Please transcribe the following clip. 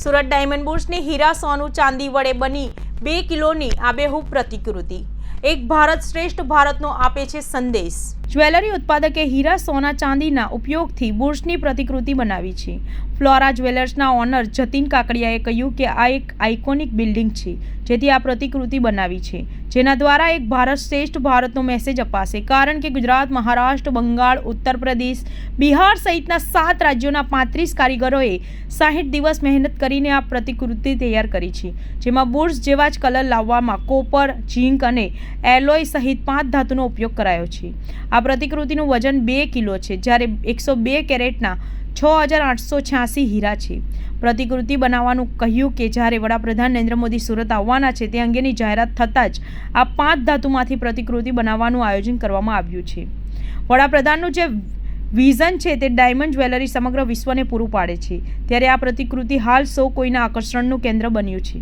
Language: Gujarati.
સુરત ડાયમંડ બુર્સની હીરા સોનું ચાંદી વડે બની બે કિલોની આબેહૂબ પ્રતિકૃતિ. એક ભારત શ્રેષ્ઠ ભારતનો આપે છે સંદેશ. જ્વેલરી ઉત્પાદકે હીરા, સોના, ચાંદીના ઉપયોગથી બુર્સની પ્રતિકૃતિ બનાવી છે. ફ્લોરા જ્વેલર્સના ઓનર જતીન કાકડિયાએ કહ્યું કે આ એક આઇકોનિક બિલ્ડિંગ છે, જેથી આ પ્રતિકૃતિ બનાવી છે. જેના દ્વારા એક ભારત શ્રેષ્ઠ ભારતનો મેસેજ અપાશે. કારણ કે ગુજરાત, મહારાષ્ટ્ર, બંગાળ, ઉત્તર પ્રદેશ, બિહાર સહિતના સાત રાજ્યોના પાંત્રીસ કારીગરોએ સાહીઠ દિવસ મહેનત કરીને આ પ્રતિકૃતિ તૈયાર કરી છે. જેમાં બુર્સ જેવા જ કલર લાવવામાં કોપર, ઝીંક અને એલોય સહિત પાંચ ધાતુનો ઉપયોગ કરાયો છે. આ પ્રતિકૃતિનું વજન બે કિલો છે, જ્યારે એકસો બે કેરેટના છ હજાર આઠસો છ્યાસી હીરા છે. પ્રતિકૃતિ બનાવવાનું કહ્યું કે જ્યારે વડાપ્રધાન નરેન્દ્ર મોદી સુરત આવવાના છે, તે અંગેની જાહેરાત થતાં જ આ પાંચ ધાતુમાંથી પ્રતિકૃતિ બનાવવાનું આયોજન કરવામાં આવ્યું છે. વડાપ્રધાનનું જે વિઝન છે, તે ડાયમંડ જ્વેલરી સમગ્ર વિશ્વને પૂરું પાડે છે. ત્યારે આ પ્રતિકૃતિ હાલ સૌ કોઈના આકર્ષણનું કેન્દ્ર બન્યું છે.